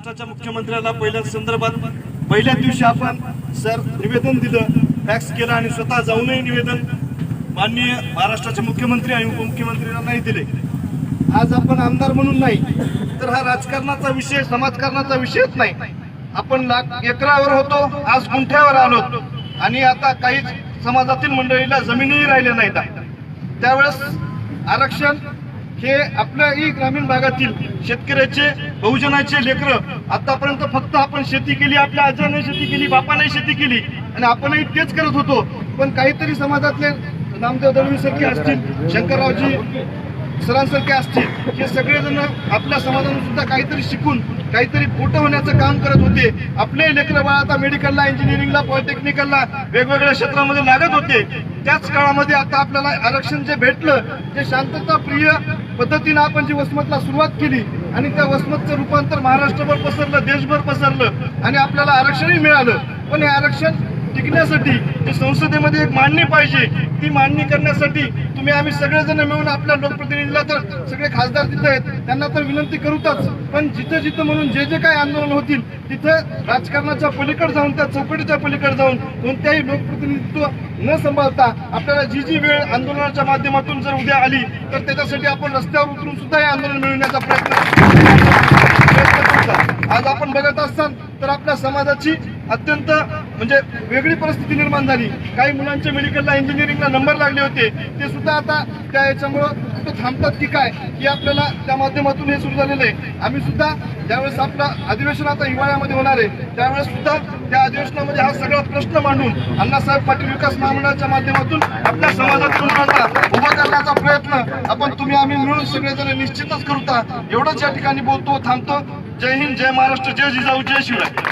महाराष्ट्राच्या मुख्यमंत्र्याला पहिल्या संदर्भात पहिल्या दिवशी आपण सर निवेदन दिलं फॅक्स केलं आणि स्वतः जाऊनही निवेदन माननीय महाराष्ट्राचे मुख्यमंत्री आणि उपमुख्यमंत्र्यांनाही दिले. आज आपण आमदार म्हणून नाही तर हा राजकारणाचा विषय समाजकारणाचा विषयच नाही. आपण लाख एकरावर होतो आज गुंठ्यावर आलो. आणि आता काहीच समाजातील मंडळीला जमीनही राहिल्या नाहीत. त्यावेळेस आरक्षण हे आपल्याही ग्रामीण भागातील शेतकऱ्याचे बहुजनाचे लेकर आतापर्यंत फक्त आपण शेती केली आपल्या आजाने शेती केली बापाने शेती केली आणि आपणही तेच करत होतो. पण काहीतरी समाजातले नामदेव दळवी सारखे असतील शंकररावजी सरांसारखे असतील हे सगळेजण आपल्या समाजाने सुद्धा काहीतरी शिकून काहीतरी मोठं होण्याचं काम करत होते. आपले लेकरं बाळ आता मेडिकलला इंजिनिअरिंगला पॉलिटेक्निकलला वेगवेगळ्या क्षेत्रामध्ये लागत होते. त्याच काळामध्ये आता आपल्याला आरक्षण जे भेटलं ते शांतता प्रिय पद्धतीनं आपण जी वसमतला सुरुवात केली आणि त्या वसमतचं रूपांतर महाराष्ट्रभर पसरलं देशभर पसरलं आणि आपल्याला आरक्षणही मिळालं. पण हे आरक्षण टिकण्यासाठी जी संसदेमध्ये एक मांडणी पाहिजे. ती मांडणी करण्यासाठी तुम्ही आम्ही सगळेजण मिळून आपल्या लोकप्रतिनिधीला तर सगळे खासदार तिथे आहेत त्यांना तर विनंती करूतच. पण जिथं जिथं म्हणून जे जे काय आंदोलन होतील तिथं राजकारणाच्या पलीकडे जाऊन त्या चौकटीच्या पलीकडे जाऊन कोणत्याही लोकप्रतिनिधित्व न सांभाळता आपल्याला जी जी वेळ आंदोलनाच्या माध्यमातून जर उद्या आली तर त्याच्यासाठी आपण रस्त्यावर उतरून सुद्धा हे आंदोलन मिळवण्याचा प्रयत्न आज आपण बघत असताल तर आपल्या समाजाची अत्यंत म्हणजे वेगळी परिस्थिती निर्माण झाली. काही मुलांच्या मेडिकलला इंजिनिअरिंगला नंबर लागले होते. ते सुद्धा आता त्या याच्यामुळं कुठं थांबतात की काय की आपल्याला त्या माध्यमातून हे सुरू झालेलं आहे. आम्ही सुद्धा ज्यावेळेस आपलं अधिवेशन आता हिवाळ्यामध्ये होणार आहे त्यावेळेस सुद्धा त्या अधिवेशनामध्ये हा सगळा प्रश्न मांडून अण्णासाहेब पाटील विकास महामंडळाच्या माध्यमातून आपल्या समाजातील मुलांना उभा करण्याचा प्रयत्न आपण तुम्ही आम्ही मिळून सगळेजण निश्चितच करूता एवढंच या ठिकाणी बोलतो थांबतो. जय हिंद जय महाराष्ट्र जय जिजाऊ जय शिवराय.